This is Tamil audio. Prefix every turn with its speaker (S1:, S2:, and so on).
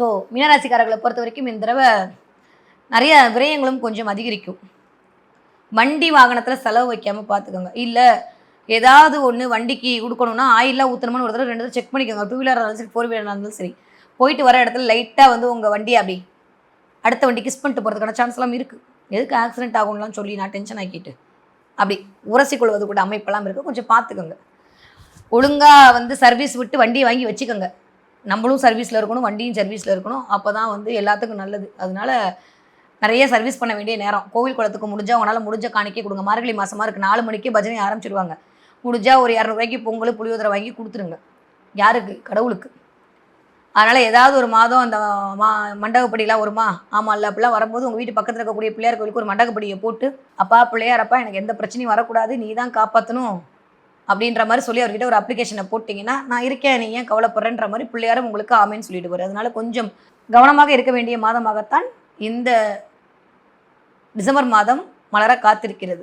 S1: ஸோ மீனராசிக்காரர்களை பொறுத்த வரைக்கும் இந்த தடவை நிறைய விரயங்களும் கொஞ்சம் அதிகரிக்கும். வண்டி வாகனத்தில் செலவு வைக்காமல் பார்த்துக்கோங்க இல்லை ஏதாவது ஒன்று வண்டிக்கு கொடுக்கணும்னா ஆயிலாக ஊற்றணுமான்னு ஒரு தடவை ரெண்டு தடவை செக் பண்ணிக்கோங்க. டூ வீலராக இருந்தாலும் சரி ஃபோர் வீலராக இருந்தாலும் சரி. போயிட்டு வர இடத்துல லைட்டாக வந்து உங்கள் வண்டி அப்படி அடுத்த வண்டி கிஸ் பண்ணிட்டு போகிறதுக்கான சான்ஸ்லாம் இருக்குது எதுக்கு ஆக்சிடென்ட் ஆகும்லாம் சொல்லி நான் டென்ஷன் ஆக்கிட்டு அப்படி உரசிக்கொள்வது கூட அமைப்பெல்லாம் இருக்குது கொஞ்சம் பார்த்துக்கோங்க ஒழுங்காக வந்து சர்வீஸ் விட்டு வண்டியை வாங்கி வச்சுக்கோங்க. நம்மளும் சர்வீஸில் இருக்கணும் வண்டியும் சர்வீஸில் இருக்கணும். அப்போ தான் வந்து எல்லாத்துக்கும் நல்லது. அதனால நிறைய சர்வீஸ் பண்ண வேண்டிய நேரம். கோவில் குளத்துக்கு முடிஞ்சால் உங்களால் முடிஞ்ச காணிக்கை கொடுங்க. மார்கழி மாதமாக இருக்குது நாலு மணிக்கு பஜனை ஆரம்பிச்சிடுவாங்க முடிஞ்சா ஒரு இரநூறுவாய்க்கு பொங்கல் புளியோதரை வாங்கி கொடுத்துருங்க. யாருக்கு? கடவுளுக்கு. அதனால் ஏதாவது ஒரு மாதம் அந்த மா மண்டகப்படிலாம் வருமா? ஆமாம் இல்லை அப்படிலாம் வரும்போது உங்கள் வீட்டு பக்கத்தில் இருக்கக்கூடிய பிள்ளையார் கோயிலுக்கு ஒரு மண்டகப்படியை போட்டு அப்பா பிள்ளையாரப்பா எனக்கு எந்த பிரச்சனையும் வரக்கூடாது. நீ தான் காப்பாற்றணும் அப்படின்ற மாதிரி சொல்லி அவர்கிட்ட ஒரு அப்ளிகேஷனை போட்டிங்கன்னா நான் இருக்கேன் நீ ஏன் கவலைப்படுறேன்ற மாதிரி பிள்ளையாரும் உங்களுக்கு ஆமேன்னு சொல்லிட்டு வரும் அதனால கொஞ்சம் கவனமாக இருக்க வேண்டிய மாதமாகத்தான் இந்த டிசம்பர் மாதம் மலர காத்திருக்கிறது.